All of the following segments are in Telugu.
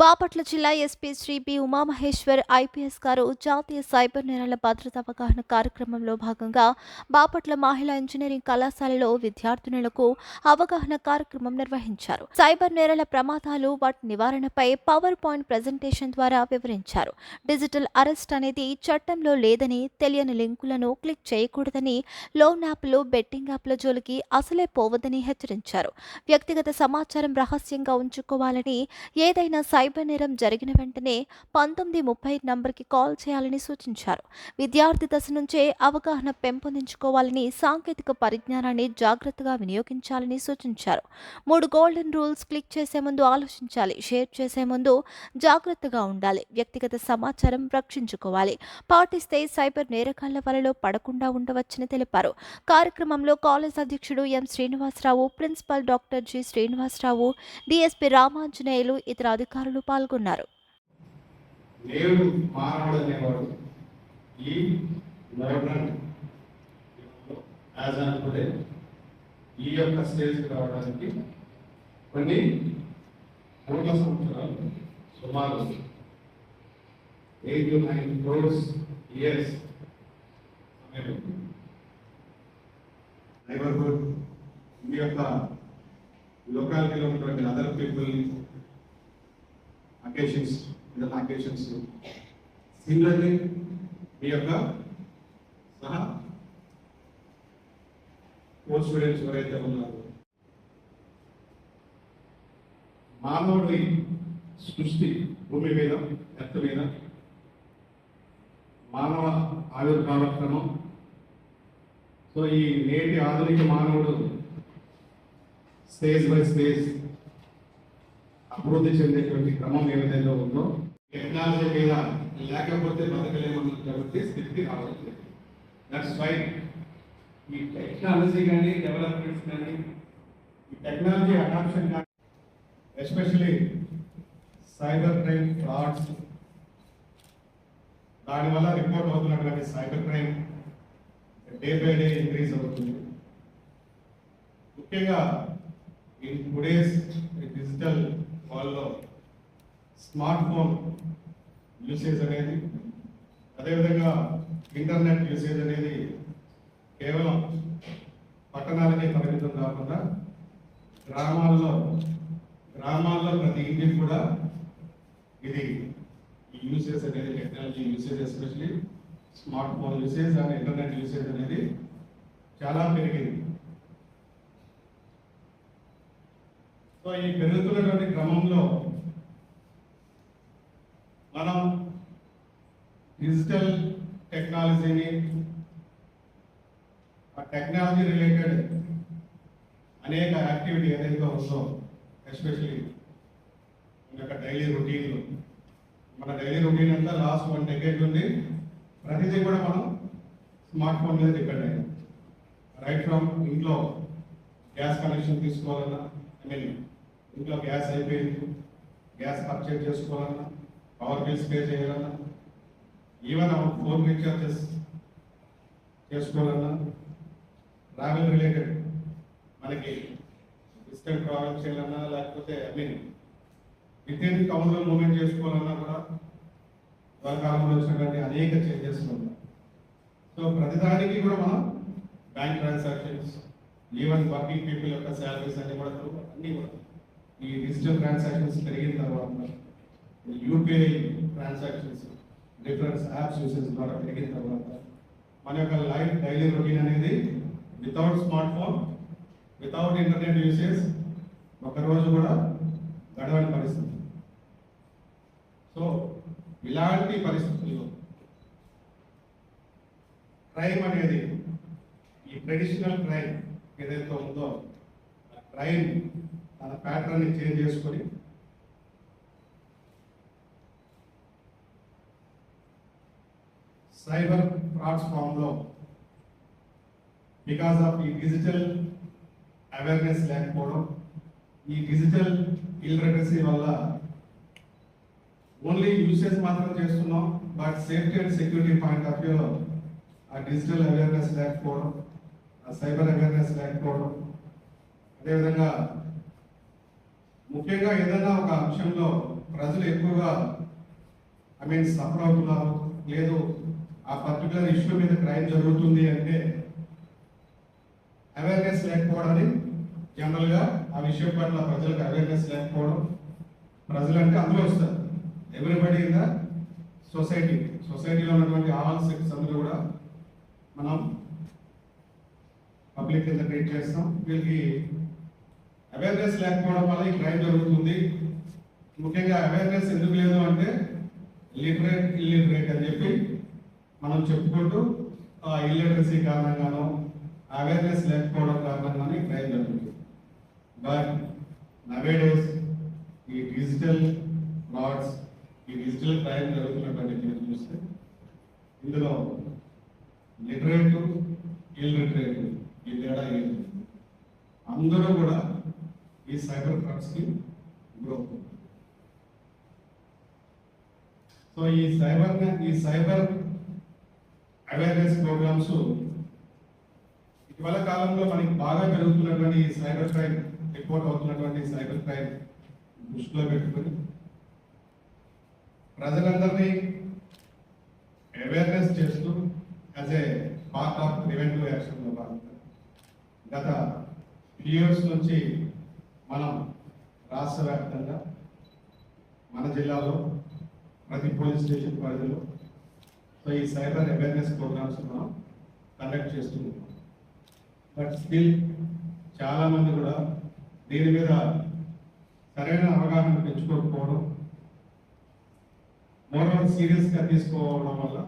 బాపట్ల జిల్లా SP Shri P Umamaheshwar IPS గారు జాతీయ సైబర్ నేరాల భద్రత అవగాహన కార్యక్రమంలో భాగంగా బాపట్ల మహిళా ఇంజనీరింగ్ కళాశాలలో విద్యార్థినులకు అవగాహన కార్యక్రమం నిర్వహించారు. సైబర్ నేరాల ప్రమాదాలు వాటి నివారణపై పవర్ పాయింట్ ప్రజెంటేషన్ ద్వారా వివరించారు. డిజిటల్ అరెస్ట్ అనేది చట్టంలో లేదని తెలియని లింకులను క్లిక్ చేయకూడదని లోన్ యాప్లు బెట్టింగ్ యాప్ల జోలికి అసలే పోవద్దని హెచ్చరించారు. వ్యక్తిగత సమాచారం రహస్యంగా ఉంచుకోవాలని ఏదైనా సైబర్ నేరం జరిగిన వెంటనే పంతొమ్మిది ముప్పై నంబర్కి కాల్ చేయాలని సూచించారు. విద్యార్థి దశ నుంచే అవగాహన పెంపొందించుకోవాలని సాంకేతిక పరిజ్ఞానాన్ని జాగ్రత్తగా వినియోగించాలని సూచించారు. మూడు గోల్డెన్ రూల్స్ క్లిక్ చేసే ముందు ఆలోచించాలి షేర్ చేసే ముందు జాగ్రత్తగా ఉండాలి వ్యక్తిగత సమాచారం రక్షించుకోవాలి. పాటిస్తే సైబర్ నేరకాళ్ళ వలలో పడకుండా ఉండవచ్చని తెలిపారు. కార్యక్రమంలో కాలేజ్ అధ్యక్షుడు M Srinivasarao principal doctor G Srinivasarao DSP Ramanjaneyulu ఇతర అధికారులు పాల్గొన్నారు. నేడు మానవుడు అనేవాడు ఈ మోడర్న్ యాజ్ ఈ యొక్క స్టేజ్కి రావడానికి కొన్ని కోట్ల సంవత్సరాలు సుమారు eight to nine crores years neighbourhood మీ యొక్క లొకాలిటీలో ఉన్నటువంటి అదర్ పీపుల్ని అకేషన్స్ ఏదైనా అకేషన్స్ సిమిలర్లీ మీ యొక్క సహా కోర్స్ స్టూడెంట్స్ ఎవరైతే ఉన్నారు మానవుడి సృష్టి భూమి మీద ఎర్త్ మీద మానవ ఆవిర్భావ క్రమం. సో ఈ నేటి ఆధునిక మానవుడు స్టేజ్ బై స్టేజ్ అభివృద్ధి చెందేటువంటి క్రమం ఏదైతే ఉందో టెక్నాలజీ మీద లేకపోతే బతకలేమన్నది కాబట్టి స్థితికి రావాలి దట్స్ వై ఈ టెక్నాలజీ కానీ డెవలప్మెంట్స్ కానీ ఈ టెక్నాలజీ అడాప్షన్ కానీ ఎస్పెషలీ సైబర్ క్రైమ్ ఫ్రాడ్స్ దానివల్ల రిపోర్ట్ అవుతున్నటువంటి cyber crime day by day increase అవుతుంది. ముఖ్యంగా in today's digital smart phone usage అనేది అదేవిధంగా ఇంటర్నెట్ యూసేజ్ అనేది కేవలం పట్టణాలకే పరిమితం కాకుండా గ్రామాల్లో గ్రామాల్లో ప్రతి ఇంటికి కూడా ఇది ఈ యూసేజ్ అనేది technology usage especially smart phone usage and internet usage అనేది చాలా పెరిగింది. సో ఈ పెరుగుతున్నటువంటి క్రమంలో మనం డిజిటల్ టెక్నాలజీని ఆ టెక్నాలజీ రిలేటెడ్ అనేక యాక్టివిటీ ఏదైతే ఉందో ఎస్పెషలీ మన యొక్క డైలీ రొటీన్లో. మన డైలీ రొటీన్ అంతా లాస్ట్ వన్ డెకేట్ ఉంది ప్రతిదీ కూడా మనం స్మార్ట్ ఫోన్ మీద డిపెండ్ అయ్యాం. రైట్ ఫ్రమ్ ఇంట్లో గ్యాస్ కనెక్షన్ తీసుకోవాలన్నా ఐ మీన్ ఇంట్లో గ్యాస్ అయిపోయింది గ్యాస్ పర్చేజ్ చేసుకోవాలన్నా పవర్ బిల్స్ పే చేయాలన్నా ఈవెన్ ఫోన్ రీఛార్జెస్ చేసుకోవాలన్నా ట్రావెల్ రిలేటెడ్ మనకి డిస్టెంట్ ట్రావెల్ చేయాలన్నా లేకపోతే ఐ మీన్ విత్ ఇన్ టౌన్లో మూమెంట్ చేసుకోవాలన్నా కూడా కాలంలో వచ్చినటువంటి అనేక చేంజెస్ ఉన్నాయి. సో ప్రతిదానికి కూడా మనం bank transactions even working people యొక్క శాలరీస్ అన్ని కూడా అన్ని కూడా ఈ డిజిటల్ ట్రాన్సాక్షన్స్ పెరిగిన తర్వాత UPI transactions difference apps usage ద్వారా పెరిగిన తర్వాత మన యొక్క లైఫ్ డైలీ రొటీన్ అనేది without smart phone without internet usage ఒకరోజు కూడా గడవని పరిస్థితి. సో ఇలాంటి పరిస్థితుల్లో క్రైమ్ అనేది ఈ ట్రెడిషనల్ క్రైమ్ ఏదైతే ఉందో ఆ క్రైమ్ తన ప్యాటర్న్ని చేంజ్ చేసుకొని సైబర్ ఫ్రాడ్స్ ఫామ్లో బికాస్ ఆఫ్ ఈ డిజిటల్ అవేర్నెస్ లేకపోవడం ఈ డిజిటల్ ఇల్లిటరసీ వల్ల ఓన్లీ యూసేజ్ మాత్రం చేస్తున్నాం but safety and security point of వ్యూలో ఆ డిజిటల్ అవేర్నెస్ లేకపోవడం ఆ సైబర్ అవేర్నెస్ లేకపోవడం. అదేవిధంగా ముఖ్యంగా ఏదైనా ఒక అంశంలో ప్రజలు ఎక్కువగా ఐ మీన్ సఫర్ అవుతున్నారు లేదు ఆ పర్టికులర్ ఇష్యూ మీద క్రైమ్ జరుగుతుంది అంటే అవేర్నెస్ లేకపోవడాన్ని జనరల్గా ఆ విషయం పట్ల ప్రజలకు అవేర్నెస్ లేకపోవడం ప్రజలు అంటే అందరూ వస్తారు. ఎవ్రీబడి ఇన్ ద సొసైటీ సొసైటీలో ఉన్నటువంటి ఆల్ సెక్స్ అందరూ కూడా మనం పబ్లిక్ కింద ట్రీట్ చేస్తాం. వీళ్ళకి అవేర్నెస్ లేకపోవడం వల్ల ఈ క్రైమ్ జరుగుతుంది. ముఖ్యంగా అవేర్నెస్ ఎందుకు లేదు అంటే లిటరేట్ ఇల్లిటరేట్ అని చెప్పి మనం చెప్పుకుంటూ ఆ ఇల్లిటరసీ కారణంగానో అవేర్నెస్ లేకపోవడం కారణంగానో ఈ క్రైమ్ జరుగుతుంది. బట్ నవేడేస్ ఈ డిజిటల్ ఫ్రాడ్స్ ఈ డిజిటల్ క్రైమ్ జరుగుతున్నటువంటి మీరు చూస్తే ఇందులో లిటరేట్ ఇల్లిటరేట్ ఈ తేడా ఏంటి అందరూ కూడా ఈ సైబర్ ఫ్రాడ్స్కి గురవుతుంది సో ఈ సైబర్ ఈ సైబర్ అవేర్నెస్ ప్రోగ్రామ్స్ ఇటీవల కాలంలో మనకి బాగా పెరుగుతున్నటువంటి సైబర్ క్రైమ్ రిపోర్ట్ అవుతున్నటువంటి సైబర్ క్రైమ్ దృష్టిలో పెట్టుకుని ప్రజలందరినీ అవేర్నెస్ చేస్తూ as a part of preventive యాక్షన్లో భాగంగా గత ఫ్యూ ఇయర్స్ నుంచి మనం రాష్ట్ర వ్యాప్తంగా మన జిల్లాలో ప్రతి పోలీస్ స్టేషన్ పరిధిలో సో ఈ సైబర్ అవేర్నెస్ ప్రోగ్రామ్స్ మనం కండక్ట్ చేస్తున్నాం బట్ స్టిల్ చాలామంది కూడా దీని మీద సరైన అవగాహన పెంచుకోకపోవడం మోరల్ సీరియస్గా తీసుకోవడం వల్ల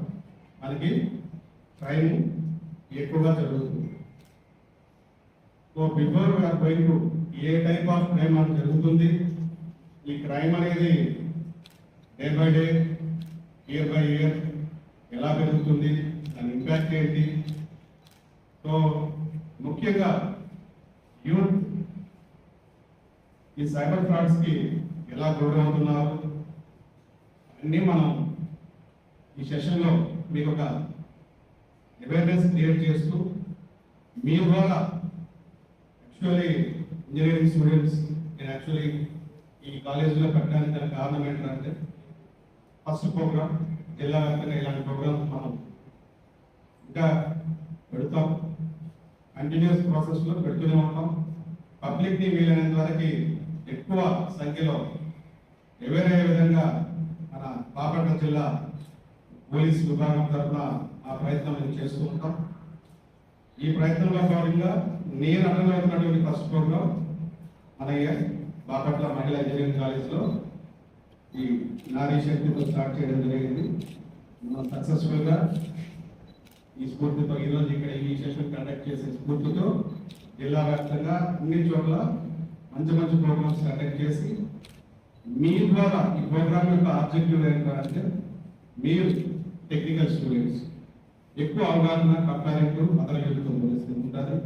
మనకి క్రైమ్ ఎక్కువగా జరుగుతుంది. So before we are going a type of crime మనకు జరుగుతుంది ఈ క్రైమ్ అనేది day by day year by year ఎలా పెరుగుతుంది దాని ఇంపాక్ట్ ఏంటి? సో ముఖ్యంగా యూత్ ఈ సైబర్ ఫ్రాడ్స్కి ఎలా గురవుతున్నారు అన్నీ మనం ఈ సెషన్లో మీకు ఒక అవేర్నెస్ క్రియేట్ చేస్తూ మీ ద్వారా యాక్చువల్లీ ఇంజనీరింగ్ స్టూడెంట్స్ నేను యాక్చువల్లీ ఈ కాలేజీలో పెట్టడానికి కారణం ఏంటంటే ఫస్ట్ ప్రోగ్రామ్ జిల్లా వ్యాప్తంగా ఇలాంటి ప్రోగ్రామ్స్ మనం ఇంకా పెడతాం. కంటిన్యూస్ ప్రాసెస్లో పెడుతూనే ఉంటాం. పబ్లిక్ని వీలైనంత వరకు ఎక్కువ సంఖ్యలో ఎవరే విధంగా మన బాపట్ల జిల్లా పోలీస్ విభాగం తరఫున ఆ ప్రయత్నం మేము చేస్తూ ఉంటాం. ఈ ప్రయత్నంలో భాగంగా నేను అటెండ్ అవుతున్నటువంటి ఫస్ట్ ప్రోగ్రామ్ మన బాపట్ల మహిళా ఇంజనీరింగ్ కాలేజ్లో ఈ నారీ శక్తితో స్టార్ట్ చేయడం జరిగింది. మనం సక్సెస్ఫుల్గా ఈ స్ఫూర్తితో ఈరోజు ఇక్కడ ఈ సెషన్ కండక్ట్ చేసే స్ఫూర్తితో జిల్లా వ్యాప్తంగా అన్ని చోట్ల మంచి మంచి ప్రోగ్రామ్స్ కండక్ట్ చేసి మీ ద్వారా ఈ ప్రోగ్రామ్ యొక్క ఆబ్జెక్టివ్ ఏంటంటే మీరు టెక్నికల్ స్టూడెంట్స్ ఎక్కువ అవగాహన కంపేరింగ్ టు ఉంటుంది